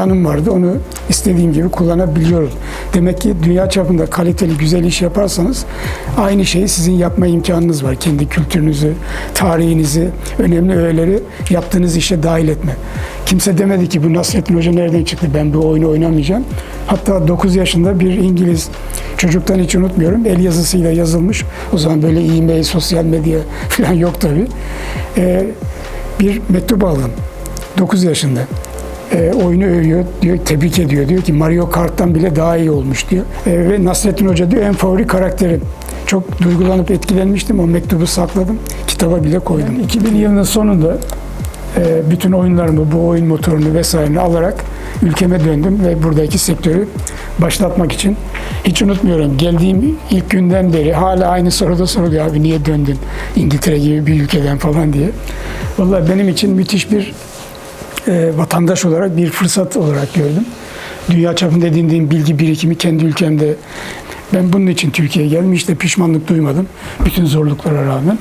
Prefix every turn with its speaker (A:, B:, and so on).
A: imkanım vardı. Onu istediğim gibi kullanabiliyorum. Demek ki dünya çapında kaliteli, güzel iş yaparsanız aynı şeyi sizin yapma imkanınız var. Kendi kültürünüzü, tarihinizi, önemli öğeleri yaptığınız işe dahil etme. Kimse demedi ki bu Nasrettin Hoca nereden çıktı ben bu oyunu oynamayacağım. Hatta 9 yaşında bir İngiliz çocuktan hiç unutmuyorum el yazısıyla yazılmış. O zaman böyle e-mail, sosyal medya falan yok tabii. Ee, bir mektup aldım. 9 yaşında. Ee, oyunu övüyor, diyor, tebrik ediyor. Diyor ki Mario Kart'tan bile daha iyi olmuş diyor. Ee, ve Nasrettin Hoca diyor en favori karakterim. Çok duygulanıp etkilenmiştim. O mektubu sakladım. Kitaba bile koydum. 2000 yılının sonunda e, bütün oyunlarımı, bu oyun motorunu vesaireni alarak ülkeme döndüm ve buradaki sektörü başlatmak için hiç unutmuyorum. Geldiğim ilk günden beri hala aynı soruda soruluyor abi niye döndün İngiltere gibi bir ülkeden falan diye. Vallahi benim için müthiş bir e, vatandaş olarak bir fırsat olarak gördüm. Dünya çapında edindiğim bilgi birikimi kendi ülkemde ben bunun için Türkiye'ye geldim. İşte pişmanlık duymadım. Bütün zorluklara rağmen.